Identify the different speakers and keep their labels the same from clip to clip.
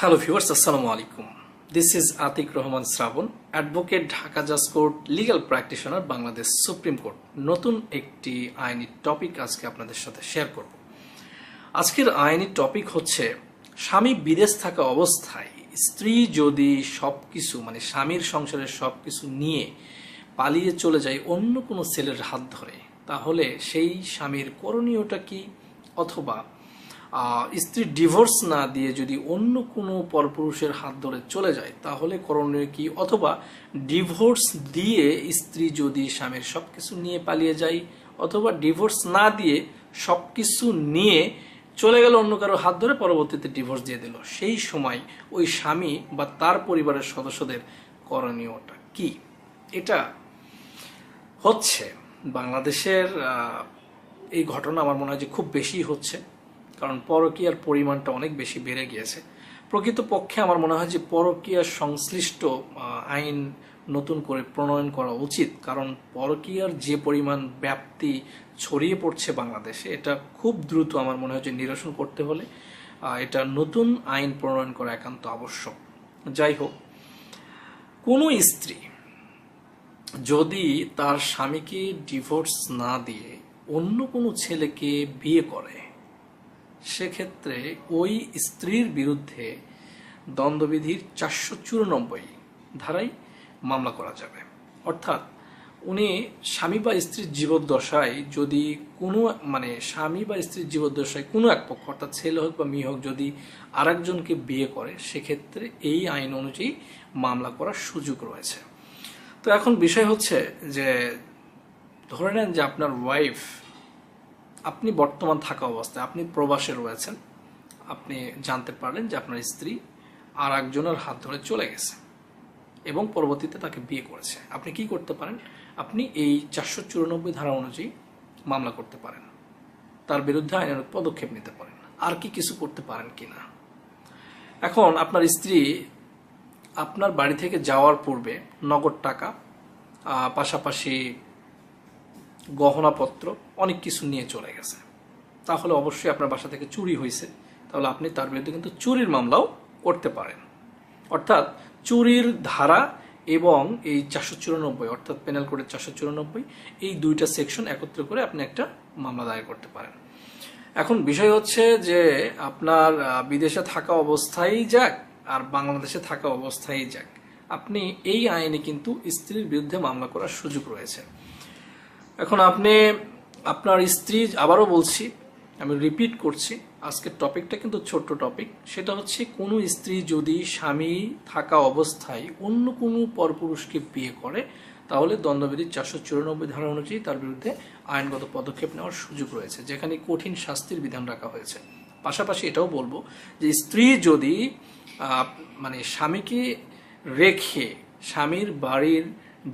Speaker 1: Hello viewers আসসালামু আলাইকুম this is Atik Rahman Srabon advocate Dhaka জাজ court legal practitioner Bangladesh supreme court নতুন একটি আইনি টপিক আজকে আপনাদের সাথে শেয়ার করব। আজকের আইনি টপিক হচ্ছে, স্বামী বিদেশ থাকা অবস্থায় স্ত্রী যদি সবকিছু মানে স্বামীর সংসারের সবকিছু নিয়ে পালিয়ে চলে যায় অন্য কোনো ছেলের হাত ধরে, তাহলে সেই স্বামীর করণীয়টা কি? অথবা স্ত্রী ডিভোর্স না দিয়ে যদি অন্য কোনো পরপুরুষের হাত ধরে চলে যায়, তাহলে করণীয় কি? অথবা ডিভোর্স দিয়ে স্ত্রী যদি স্বামীর সব কিছু নিয়ে পালিয়ে যায়, অথবা ডিভোর্স না দিয়ে সব কিছু নিয়ে চলে গেল, অন্য কারও হাত ধরে পরবর্তীতে ডিভোর্স দিয়ে দিল, সেই সময় ওই স্বামী বা তার পরিবারের সদস্যদের করণীয়টা কি? এটা হচ্ছে বাংলাদেশের এই ঘটনা আমার মনে হয় যে খুব বেশি হচ্ছে। কারণ পরকীয়ার পরিমাণটা অনেক বেশি বেড়ে গিয়েছে। প্রকৃতপক্ষে আমার মনে হয় যে পরকীয়ার সংশ্লিষ্ট আইন নতুন করে প্রণয়ন করা উচিত। কারণ পরকীয়ার যে পরিমাণ ব্যাপ্তি ছড়িয়ে পড়ছে বাংলাদেশে, এটা খুব দ্রুত আমার মনে হয় যে নিরসন করতে হলে এটা নতুন আইন প্রণয়ন করা একান্ত আবশ্যক। যাই হোক, কোনো স্ত্রী যদি তার স্বামীকে ডিভোর্স না দিয়ে অন্য কোনো ছেলেকে বিয়ে করে সেক্ষেত্রে ওই স্ত্রীর বিরুদ্ধে দ্বন্দ্ববিধির চারশো চুরানব্বই ধারায় মামলা করা যাবে। অর্থাৎ উনি স্বামী বা স্ত্রীর জীবদ্দশায় যদি কোনো মানে স্বামী বা স্ত্রীর জীবদ্দশায় কোনো এক পক্ষ, অর্থাৎ ছেলে হোক বা মেয়ে হোক, যদি আরেকজনকে বিয়ে করে, সেক্ষেত্রে এই আইন অনুযায়ী মামলা করার সুযোগ রয়েছে। তো এখন বিষয় হচ্ছে যে, ধরে নেন যে আপনার ওয়াইফ আপনি বর্তমান থাকা অবস্থায়, আপনি প্রবাসে রয়েছেন, আপনি জানতে পারলেন যে আপনার স্ত্রী আর একজনের হাত ধরে চলে গেছে এবং পরবর্তীতে তাকে বিয়ে করেছে। আপনি কি করতে পারেন? আপনি এই চারশো চুরানব্বই ধারা অনুযায়ী মামলা করতে পারেন। তার বিরুদ্ধে আইনানুগ পদক্ষেপ নিতে পারেন। আর কি কিছু করতে পারেন কি না? এখন আপনার স্ত্রী আপনার বাড়ি থেকে যাওয়ার পূর্বে নগদ টাকা পাশাপাশি গহনাপত্র, অনেক কিছু নিয়ে চলে গেছে। তাহলে অবশ্যই আপনার বাসা থেকে চুরি হয়েছে। তাহলে আপনি তার বিরুদ্ধে কিন্তু চুরির মামলাও করতে পারেন। অর্থাৎ চুরির ধারা এবং এই চারশো চুরানব্বই, অর্থাৎ পেনাল কোডের চারশো চুরানব্বই, এই দুইটা সেকশন একত্র করে আপনি একটা মামলা দায়ের করতে পারেন। এখন বিষয় হচ্ছে যে আপনার বিদেশে থাকা অবস্থায় যাক আর বাংলাদেশে থাকা অবস্থায় যাক, আপনি এই আইনে কিন্তু স্ত্রীর বিরুদ্ধে মামলা করার সুযোগ রয়েছে। এখন আপনি আপনার স্ত্রী আবারও বলছি, আমি রিপিট করছি, আজকের টপিকটা কিন্তু ছোট্ট টপিক সেটা হচ্ছে কোনো স্ত্রী যদি স্বামী থাকা অবস্থায় অন্য কোনো পরপুরুষকে বিয়ে করে, তাহলে দ্বন্দ্ববিধির চারশো চুরানব্বই ধারা অনুযায়ী তার বিরুদ্ধে আইনগত পদক্ষেপ নেওয়ার সুযোগ রয়েছে, যেখানে কঠিন শাস্তির বিধান রাখা হয়েছে। পাশাপাশি এটাও বলব যে স্ত্রী যদি মানে স্বামীকে রেখে স্বামীর বাড়ির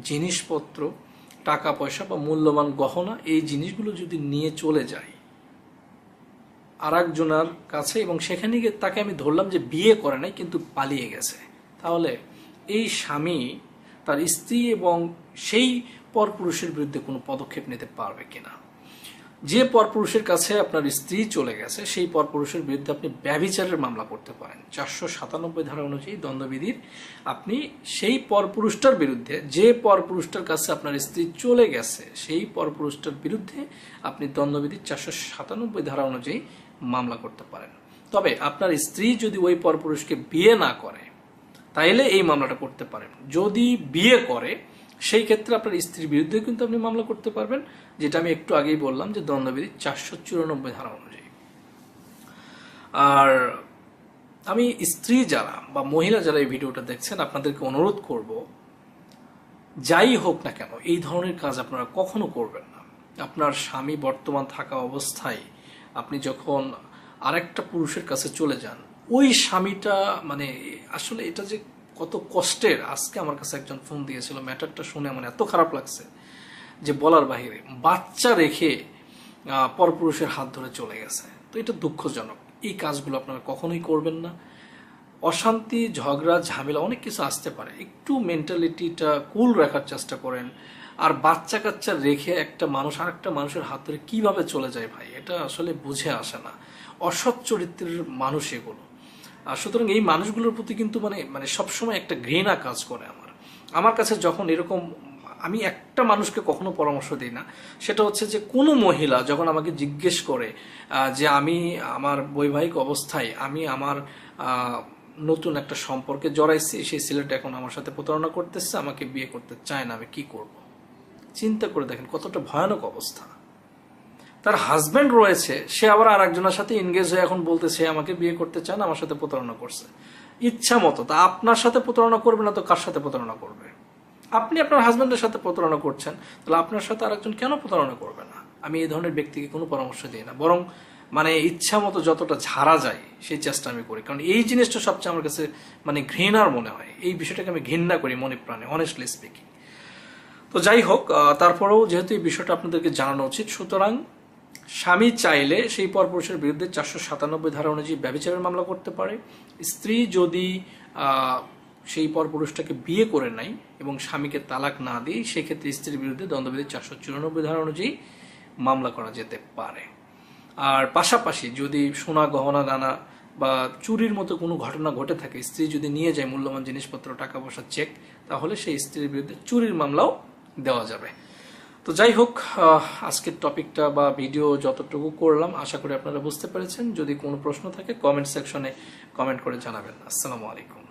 Speaker 1: জিনিসপত্র টাকা, পয়সা বা মূল্যবান গহনা, এই জিনিসগুলো যদি নিয়ে চলে যায় আর একজনার কাছে এবং সেখানে গিয়ে তাকে আমি ধরলাম যে বিয়ে করে নাই, কিন্তু পালিয়ে গেছে। তাহলে এই স্বামী তার স্ত্রী এবং সেই পরপুরুষের বিরুদ্ধে কোনো পদক্ষেপ নিতে পারবে কিনা? যে পরপুরুষের কাছে আপনার স্ত্রী চলে গেছে, সেই পরপুরুষের বিরুদ্ধে আপনি ব্যভিচারের মামলা করতে পারেন। চারশো সাতানব্বই ধারা অনুযায়ী দ্বন্দ্ববিধির আপনি সেই পরপুরুষটার বিরুদ্ধে, যে পরপুরুষটার কাছে আপনার স্ত্রী চলে গেছে, সেই পরপুরুষটার বিরুদ্ধে আপনি দ্বন্দ্ববিধির চারশো সাতানব্বই ধারা অনুযায়ী মামলা করতে পারেন। তবে আপনার স্ত্রী যদি ওই পরপুরুষকে বিয়ে না করে, তাইলে এই মামলাটা করতে পারেন। যদি বিয়ে করে সেই ক্ষেত্রে আপনার স্ত্রীর বিরুদ্ধে কিন্তু আপনি মামলা করতে পারবেন, যেটা আমি একটু আগেই বললাম যে দণ্ডবিধি চারশো চুরানব্বই ধারা অনুযায়ী। আর আমি স্ত্রী যারা বা মহিলা যারা এই ভিডিওটা দেখছেন, আপনাদেরকে অনুরোধ করব, যাই হোক না কেন, এই ধরনের কাজ আপনারা কখনো করবেন না। আপনার স্বামী বর্তমান থাকা অবস্থায় আপনি যখন আরেকটা পুরুষের কাছে চলে যান, ওই স্বামীটা মানে আসলে এটা যে কত কষ্টের। আজকে আমার কাছে একজন ফোন দিয়েছিল, ম্যাটারটা শুনে আমার এত খারাপ লাগছে যে বলার বাহিরে, বাচ্চা রেখে পরপুরুষের হাত ধরে চলে গেছে। তো এটা দুঃখজনক। এই কাজগুলো আপনারা কখনোই করবেন না। অশান্তি, ঝগড়া, ঝামেলা, অনেক কিছু আসতে পারে। একটু মেন্টালিটিটা কুল রাখার চেষ্টা করেন। আর বাচ্চা কাচ্চা রেখে একটা মানুষ আর একটা মানুষের হাত ধরে কীভাবে চলে যায় ভাই? এটা আসলে বুঝে আসে না। অসৎ চরিত্রের মানুষ এগুলো। আর সুতরাং এই মানুষগুলোর প্রতি কিন্তু মানে মানে সবসময় একটা ঘৃণা কাজ করে আমার। আমার কাছে যখন এরকম, আমি একটা মানুষকে কখনো পরামর্শ দিই না। সেটা হচ্ছে যে কোনো মহিলা যখন আমাকে জিজ্ঞেস করে যে আমি আমার বৈবাহিক অবস্থায় আমি আমার নতুন একটা সম্পর্কে জড়াইছি, সেই ছেলেটা এখন আমার সাথে প্রতারণা করতেছে, আমাকে বিয়ে করতে চায় না, আমি কি করব? চিন্তা করে দেখেন কতটা ভয়ানক অবস্থা। তার হাজব্যান্ড রয়েছে, সে আবার আর একজনের সাথে এনগেজ হয়ে এখন বলতে সে আমাকে বিয়ে করতে চান, আমার সাথে প্রতারণা করছে। ইচ্ছা মতো, তা আপনার সাথে প্রতারণা করবে না তো কার সাথে প্রতারণা করবে? আপনি আপনার হাজব্যান্ডের সাথে প্রতারণা করছেন, তাহলে আপনার সাথে আরেকজন কেন প্রতারণা করবে না? আমি এই ধরনের ব্যক্তিকে কোনো পরামর্শ দিই না, বরং মানে ইচ্ছা মতো যতটা ঝাড়া যায়, সেই চেষ্টা আমি করি। কারণ এই জিনিসটা সবচেয়ে আমার কাছে মানে ঘৃণার মনে হয়। এই বিষয়টাকে আমি ঘৃণা করি মনে প্রাণে অনেস্টলি স্পিকিং তো যাই হোক তারপরেও যেহেতু এই বিষয়টা আপনাদেরকে জানানো উচিত, সুতরাং স্বামী চাইলে সেই পরপুরুষের বিরুদ্ধে চারশো সাতানব্বই ধারা অনুযায়ী ব্যবচারের মামলা করতে পারে। স্ত্রী যদি সেই পরপুরুষটাকে বিয়ে করে নেয় এবং স্বামীকে তালাক না দিয়ে, সেক্ষেত্রে স্ত্রীর বিরুদ্ধে দ্বন্দ্ববিধি চারশো চুরানব্বই ধারা অনুযায়ী মামলা করা যেতে পারে। আর পাশাপাশি যদি সোনা, গহনা, দানা বা চুরির মতো কোনো ঘটনা ঘটে থাকে, স্ত্রী যদি নিয়ে যায় মূল্যবান জিনিসপত্র, টাকা পয়সা, চেক, তাহলে সেই স্ত্রীর বিরুদ্ধে চুরির মামলাও দেওয়া যাবে। তো যাই হোক আজকের টপিকটা বা ভিডিও যতটুকু করলাম, আশা করি আপনারা বুঝতে পেরেছেন। যদি কোনো প্রশ্ন থাকে কমেন্ট সেকশনে কমেন্ট করে জানাবেন। আসসালামু আলাইকুম।